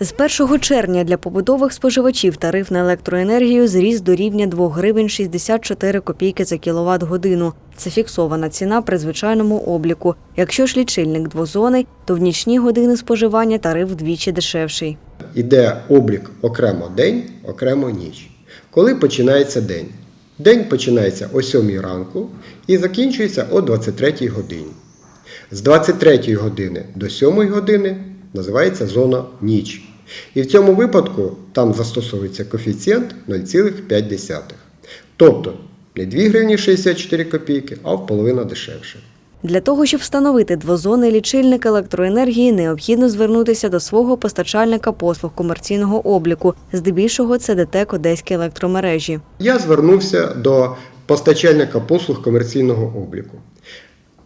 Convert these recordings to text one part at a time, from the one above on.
З 1 червня для побутових споживачів тариф на електроенергію зріс до рівня 2 гривень 64 копійки за кіловат годину. Це фіксована ціна при звичайному обліку. Якщо ж лічильник двозонний, то в нічні години споживання тариф вдвічі дешевший. Іде облік окремо день, окремо ніч. Коли починається день? День починається о 7 ранку і закінчується о 23 годині. З 23 години до 7 години називається зона ніч. І в цьому випадку там застосовується коефіцієнт 0,5. Тобто не 2 гривні 64 копійки, а в половину дешевше. Для того, щоб встановити двозонний лічильник електроенергії, необхідно звернутися до свого постачальника послуг комерційного обліку, здебільшого це ДТЕК Одеські електромережі. Я звернувся до постачальника послуг комерційного обліку.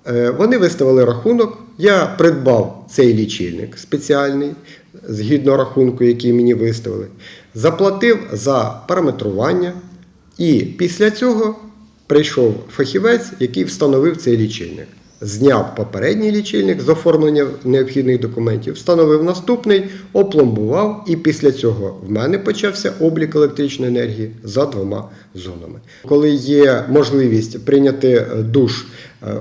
Е, Вони виставили рахунок, я придбав цей лічильник спеціальний, згідно рахунку, який мені виставили, заплатив за параметрування, і після цього прийшов фахівець, який встановив цей лічильник. Зняв попередній лічильник з оформлення необхідних документів, встановив наступний, опломбував, і після цього в мене почався облік електричної енергії за двома зонами. Коли є можливість прийняти душ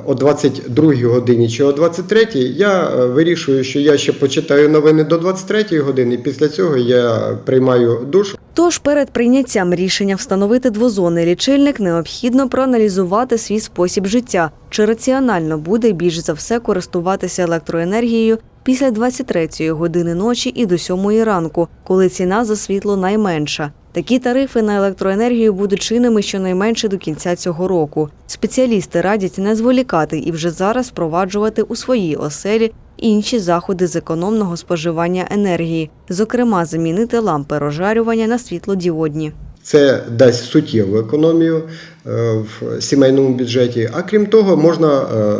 о 22 годині чи о 23, я е, вирішую, що я ще почитаю новини до 23 години, і після цього я приймаю душ. Тож перед прийняттям рішення встановити двозонний лічильник необхідно проаналізувати свій спосіб життя, чи раціонально буде більш за все користуватися електроенергією після 23-ї години ночі і до 7 ранку, коли ціна за світло найменша. Такі тарифи на електроенергію будуть чинними щонайменше до кінця цього року. Спеціалісти радять не зволікати і вже зараз впроваджувати у своїй оселі інші заходи з економного споживання енергії, зокрема замінити лампи розжарювання на світлодіодні. Це дасть суттєву економію е, в сімейному бюджеті. А крім того, можна е,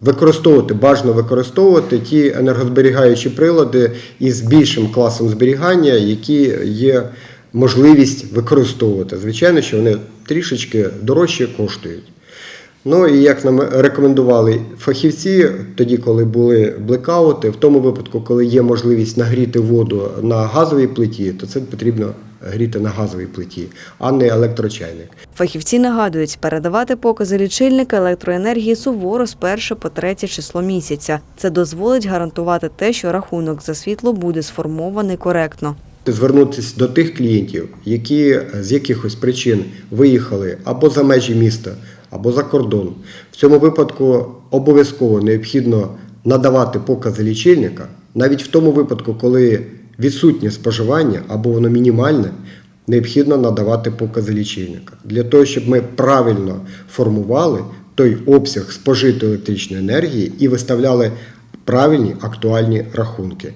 використовувати, бажано використовувати ті енергозберігаючі прилади із більшим класом зберігання, які є можливість використовувати. Звичайно, що вони трішечки дорожче коштують. Ну і як нам рекомендували фахівці, тоді, коли були блекаути, в тому випадку, коли є можливість нагріти воду на газовій плиті, то це потрібно гріти на газовій плиті, а не електрочайник. Фахівці нагадують, передавати покази лічильника електроенергії суворо з 1 по 3 число місяця. Це дозволить гарантувати те, що рахунок за світло буде сформований коректно. Звернутися до тих клієнтів, які з якихось причин виїхали або за межі міста, або за кордон. В цьому випадку обов'язково необхідно надавати покази лічильника, навіть в тому випадку, коли відсутнє споживання або воно мінімальне, необхідно надавати покази лічильника для того, щоб ми правильно формували той обсяг спожитої електричної енергії і виставляли правильні актуальні рахунки.